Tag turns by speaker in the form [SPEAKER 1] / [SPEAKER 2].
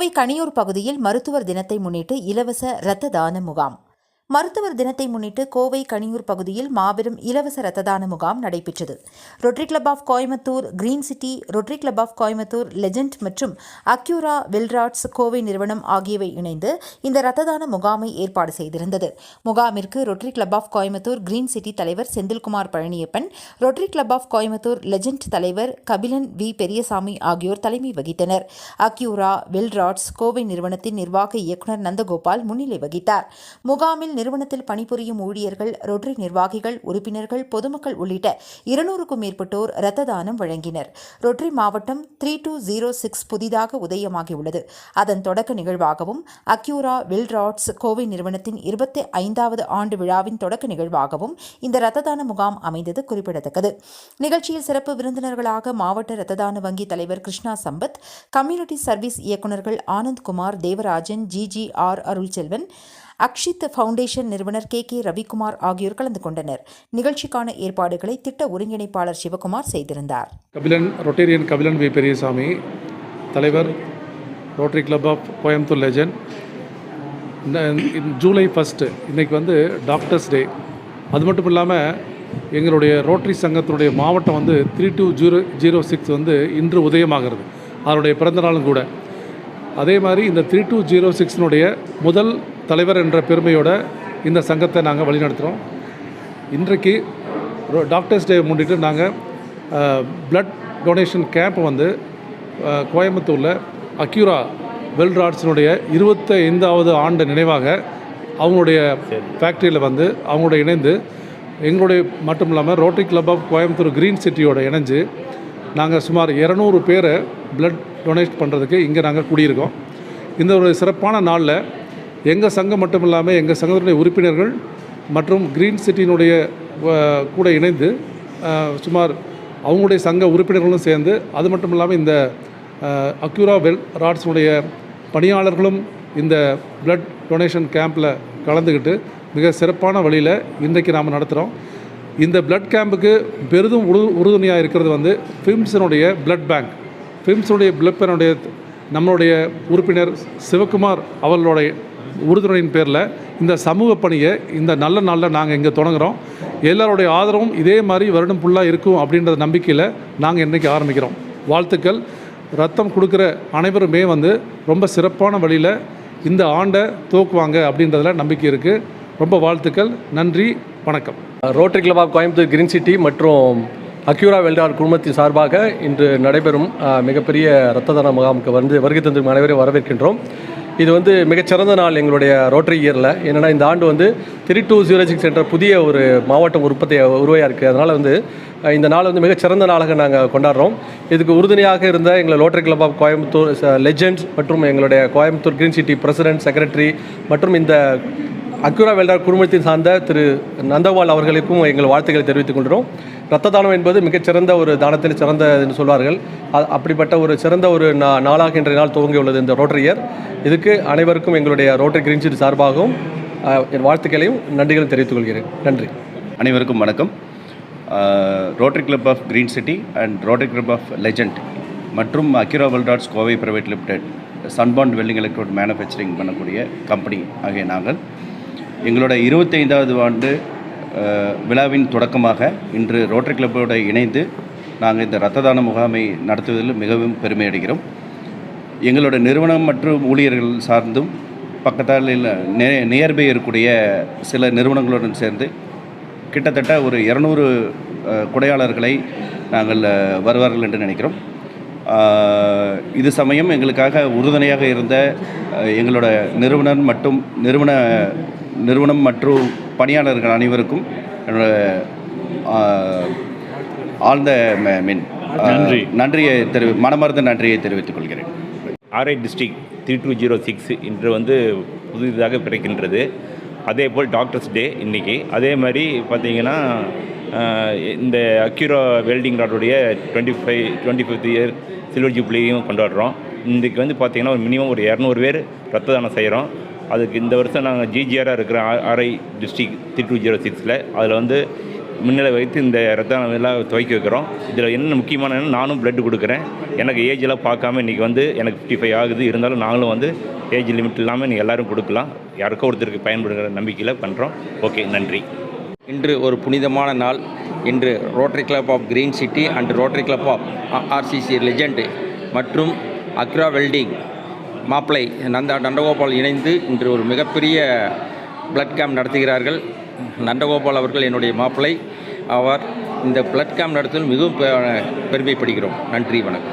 [SPEAKER 1] கோவை கணியூர் பகுதியில் மருத்துவர் தினத்தை முன்னிட்டு இலவச இரத்த தான முகாம். மருத்துவர் தினத்தை முன்னிட்டு கோவை கனியூர் பகுதியில் மாபெரும் இலவச ரத்த தான முகாம் நடைபெற்றது. Rotary Club of Coimbatore Green City Rotary Club of Coimbatore Legend மற்றும் அக்யூரா வில்ராட்ஸ் கோவை நிறுவனம் ஆகியவை இணைந்து இந்த ரத்த தான முகாமை ஏற்பாடு செய்திருந்தது. முகாமிற்கு rotary club of Coimbatore green city தலைவர் Senthilkumar Palaniappan rotary club of Coimbatore legend தலைவர் கபிலன் வி. பெரியசாமி ஆகியோர் தலைமை வகித்தனர். அக்யூரா வில்ராட்ஸ் கோவை நிறுவனத்தின் நிர்வாக இயக்குநர் நந்தகோபால் முன்னிலை வகித்தார். முகாமில் நிறுவனத்தில் பணிபுரியும் ஊழியர்கள் ரொட்டரி நிர்வாகிகள் உறுப்பினர்கள் பொதுமக்கள் உள்ளிட்ட இருநூறுக்கும் மேற்பட்டோர் இரத்த தானம் வழங்கினர். ரொட்டரி மாவட்டம் த்ரீ டூ ஜீரோ சிக்ஸ் புதிதாக உதயமாகியுள்ளது. அதன் தொடக்க நிகழ்வாகவும் அக்யூரா வில்ராட்ஸ் கோவை நிறுவனத்தின் இருபத்தி ஐந்தாவது ஆண்டு விழாவின் தொடக்க நிகழ்வாகவும் இந்த இரத்த தான முகாம் அமைந்தது குறிப்பிடத்தக்கது. நிகழ்ச்சியில் சிறப்பு விருந்தினர்களாக மாவட்ட இரத்த தான வங்கி தலைவர் கிருஷ்ணா சம்பத் கம்யூனிட்டி சர்வீஸ் இயக்குநர்கள் Anand Kumar Devarajan G G R Arulselvan Akshith foundation நிறுவனர் கே கே ரவிக்குமார் ஆகியோர் கலந்து கொண்டனர். நிகழ்ச்சிக்கான ஏற்பாடுகளை திட்ட ஒருங்கிணைப்பாளர் சிவகுமார் செய்திருந்தார்.
[SPEAKER 2] Kapilan rotarian Kapilan V. Periyasamy தலைவர் rotary club of Coimbatore legend July first இன்றைக்கி வந்து டாக்டர்ஸ் டே அது மட்டும் இல்லாமல் எங்களுடைய ரோட்டரி சங்கத்தினுடைய மாவட்டம் வந்து three two zero zero six வந்து இன்று உதயமாகிறது. அதனுடைய பிறந்தநாளும் கூட. அதே மாதிரி இந்த த்ரீ டூ ஜீரோ சிக்ஸினுடைய முதல் தலைவர் என்ற பெருமையோட இந்த சங்கத்தை நாங்கள் வழிநடத்துகிறோம் இன்றைக்கு டாக்டர்ஸ் டே முன்னிட்டு நாங்கள் பிளட் டொனேஷன் கேம்ப் வந்து கோயம்புத்தூரில் அக்யூரா வெல்ராட்ஸினுடைய இருபத்தைந்தாவது ஆண்டு நினைவாக அவங்களுடைய ஃபேக்ட்ரியில் வந்து அவங்களோட இணைந்து எங்களுடைய மட்டும் இல்லாமல் rotary club of Coimbatore green சிட்டியோட இணைஞ்சு நாங்கள் சுமார் இரநூறு பேரை பிளட் டொனேட் பண்ணுறதுக்கு இங்கே நாங்கள் கூடியிருக்கோம். இந்த ஒரு சிறப்பான நாளில் எங்கள் சங்கம் மட்டும் இல்லாமல் எங்கள் சங்கத்தினுடைய உறுப்பினர்கள் மற்றும் க்ரீன் சிட்டியினுடைய கூட இணைந்து சுமார் அவங்களுடைய சங்க உறுப்பினர்களும் சேர்ந்து அது மட்டும் இல்லாமல் இந்த அக்யூரா வெல் ராட்ஸுடைய பணியாளர்களும் இந்த பிளட் டொனேஷன் கேம்பில் கலந்துக்கிட்டு மிக சிறப்பான வழியில் இன்றைக்கு நாம் நடத்துகிறோம் இந்த பிளட் கேம்புக்கு பெரிதும் உறு உறுதுணையாக இருக்கிறது வந்து ஃபிம்ஸினுடைய பிளட் பேங்க் ஃபிம்ஸுடைய பிளட் பேனுடைய நம்மளுடைய உறுப்பினர் சிவகுமார் அவர்களுடைய உறுதுணையின் பேரில் இந்த சமூக பணியை இந்த நல்ல நாளில் நாங்கள் இங்கே தொடங்குறோம். எல்லாருடைய ஆதரவும் இதே மாதிரி வருடம் ஃபுல்லாக இருக்கும் அப்படின்ற நம்பிக்கையில் நாங்கள் இன்றைக்கி ஆரம்பிக்கிறோம். வாழ்த்துக்கள். ரத்தம் கொடுக்குற அனைவருமே வந்து ரொம்ப சிறப்பான வழியில் இந்த ஆண்டை தூக்குவாங்க அப்படின்றதில் நம்பிக்கை இருக்குது ரொம்ப வாழ்த்துக்கள். நன்றி. வணக்கம்.
[SPEAKER 3] Rotary Club of Coimbatore Green City மற்றும் அக்யூரா வெல்டார் குழுமத்தின் சார்பாக இன்று நடைபெறும் மிகப்பெரிய இரத்த தான முகாமுக்கு வந்து வருகை தந்திருக்கும் அனைவரையும் வரவேற்கின்றோம். இது வந்து மிகச்சிறந்த நாள் எங்களுடைய ரோட்டரி இயரில் என்னென்னா இந்த ஆண்டு வந்து த்ரீ டூ ஜீரோ சிக்ஸ் என்ற புதிய ஒரு மாவட்டம் உற்பத்தி உருவாக இருக்குது அதனால் வந்து இந்த நாள் வந்து மிகச்சிறந்த நாளாக நாங்கள் கொண்டாடுறோம். இதுக்கு உறுதுணையாக இருந்த எங்கள் rotary club of Coimbatore legends மற்றும் எங்களுடைய Coimbatore green city president secretary மற்றும் இந்த அக்யூரா வெல்டார் குடும்பத்தின் சார்ந்த திரு நந்தவால் அவர்களுக்கும் எங்கள் வாழ்த்துக்களை தெரிவித்துக் கொள்கிறோம். ரத்த தானம் என்பது மிகச்சிறந்த ஒரு தானத்தில் சிறந்த என்று சொல்வார்கள். அப்படிப்பட்ட ஒரு சிறந்த ஒரு நா நாளாக இன்றைய நாள் துவங்கியுள்ளது இந்த ரோட்டரியர் இதுக்கு அனைவருக்கும் எங்களுடைய ரோட்டரி க்ரீன்சிட்டி சார்பாகவும் என் வாழ்த்துக்களையும் நன்றிகளும் தெரிவித்துக் கொள்கிறேன். நன்றி.
[SPEAKER 4] அனைவருக்கும் வணக்கம். Rotary club of green city and rotary club of legend மற்றும் Accura weld rods Kovai private limited சன்பாண்ட் welding electrode manufacturing பண்ணக்கூடிய கம்பெனி ஆகிய நாங்கள். எங்களோட இருபத்தைந்தாவது ஆண்டு விழாவின் தொடக்கமாக இன்று ரோட்டரி கிளப்போடு இணைந்து நாங்கள் இந்த இரத்த தான முகாமை நடத்துவதில் மிகவும் பெருமை அடைகிறோம். எங்களோட நிறுவனம் மற்றும் ஊழியர்கள் சார்ந்தும் பக்கத்தால் நே நியர்பை இருக்கக்கூடிய சில நிறுவனங்களுடன் சேர்ந்து கிட்டத்தட்ட ஒரு இரநூறு கொடையாளர்களை நாங்கள் வருவார்கள் என்று நினைக்கிறோம். இது சமயம் எங்களுக்காக உறுதுணையாக இருந்த எங்களோட நிறுவனர் மற்றும் நிறுவன நிறுவனம் மற்றும் பணியாளர்கள் அனைவருக்கும் என்னோட ஆழ்ந்த மீன் அஹ், நன்றியை தெரிவி மனமார்ந்த நன்றியை தெரிவித்துக் கொள்கிறேன்.
[SPEAKER 5] RI district three two zero six இன்று வந்து புதிதாக பிறக்கின்றது. அதே போல் டாக்டர்ஸ் டே இன்றைக்கி அதே மாதிரி பார்த்தீங்கன்னா இந்த Accura welding ராடுடைய twenty five twenty fifth year silver ஜூப்ளியும் கொண்டாடுறோம். இன்றைக்கி வந்து பார்த்தீங்கன்னா ஒரு மினிமம் ஒரு இரநூறு பேர் ரத்த தானம் செய்கிறோம் அதுக்கு இந்த வருஷம் நாங்கள் ஜிஜிஆராக இருக்கிற RI district three two zero சிக்ஸில் அதில் வந்து முன்னிலை வைத்து இந்த ரத்தம் எல்லாம் துவக்கி வைக்கிறோம். இதில் என்ன முக்கியமான நானும் பிளட் கொடுக்குறேன். எனக்கு ஏஜ் எல்லாம் பார்க்காம இன்றைக்கி வந்து எனக்கு ஃபிஃப்டி ஃபைவ் ஆகுது. இருந்தாலும் நாங்களும் வந்து ஏஜ் லிமிட் இல்லாமல் நீங்கள் எல்லாரும் கொடுக்கலாம். யாருக்கோ ஒருத்தருக்கு பயன்படுகிற நம்பிக்கையில் பண்ணுறோம் ஓகே நன்றி.
[SPEAKER 6] இன்று ஒரு புனிதமான நாள். இன்று Rotary Club of Green City and Rotary Club of RCC Legend மற்றும் அக்ரா வெல்டிங் மாப்பிளை நந்தா நந்தகோபால் இணைந்து இன்று ஒரு மிகப்பெரிய பிளட் கேம்ப் நடத்துகிறார்கள். நந்தகோபால் அவர்கள் என்னுடைய மாப்பிளை. அவர் இந்த பிளட் கேம்ப் நடத்தும் மிகவும் பெ- பெருமைப்படுகிறோம். நன்றி வணக்கம்.